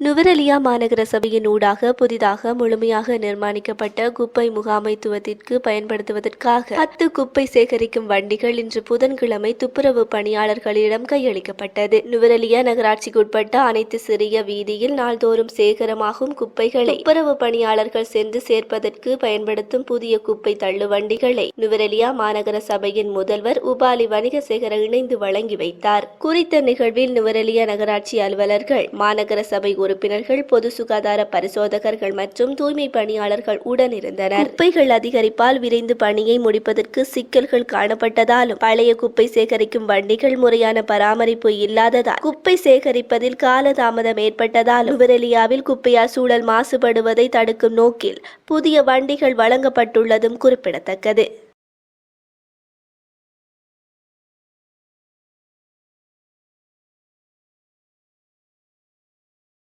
நுவரெலியா மாநகர சபையின் ஊடாக புதிதாக முழுமையாக நிர்மாணிக்கப்பட்ட குப்பை முகாமைத்துவத்திற்கு பயன்படுத்துவதற்காக பத்து குப்பை சேகரிக்கும் வண்டிகள் இன்று புதன்கிழமை துப்புரவு பணியாளர்களிடம் கையளிக்கப்பட்டது. நுவரெலியா நகராட்சிக்குட்பட்ட அனைத்து சிறிய வீதியில் நாள்தோறும் சேகரமாகும் குப்பைகளை துப்புரவு பணியாளர்கள் சென்று சேர்ப்பதற்கு பயன்படுத்தும் புதிய குப்பை தள்ளு வண்டிகளை நுவரெலியா மாநகர சபையின் முதல்வர் உபாலி வணிகசேகர இணைந்து வழங்கி வைத்தார். குறித்த நிகழ்வில் நுவரெலியா நகராட்சி அலுவலர்கள் மாநகர சபை உறுப்பினர்கள் பொது சுகாதார பரிசோதகர்கள் மற்றும் தூய்மை பணியாளர்கள் உடனிருந்தனர் குப்பைகள் அதிகரிப்பால் விரைந்து பணியை முடிப்பதற்கு சிக்கல்கள் காணப்பட்டதாலும் பழைய குப்பை சேகரிக்கும் வண்டிகள் முறையான பராமரிப்பு இல்லாததால் குப்பை சேகரிப்பதில் காலதாமதம் ஏற்பட்டதால் நுவரெலியாவில் குப்பையால் சூழல் மாசுபடுவதை தடுக்கும் நோக்கில் புதிய வண்டிகள் வழங்கப்பட்டுள்ளதும் குறிப்பிடத்தக்கது.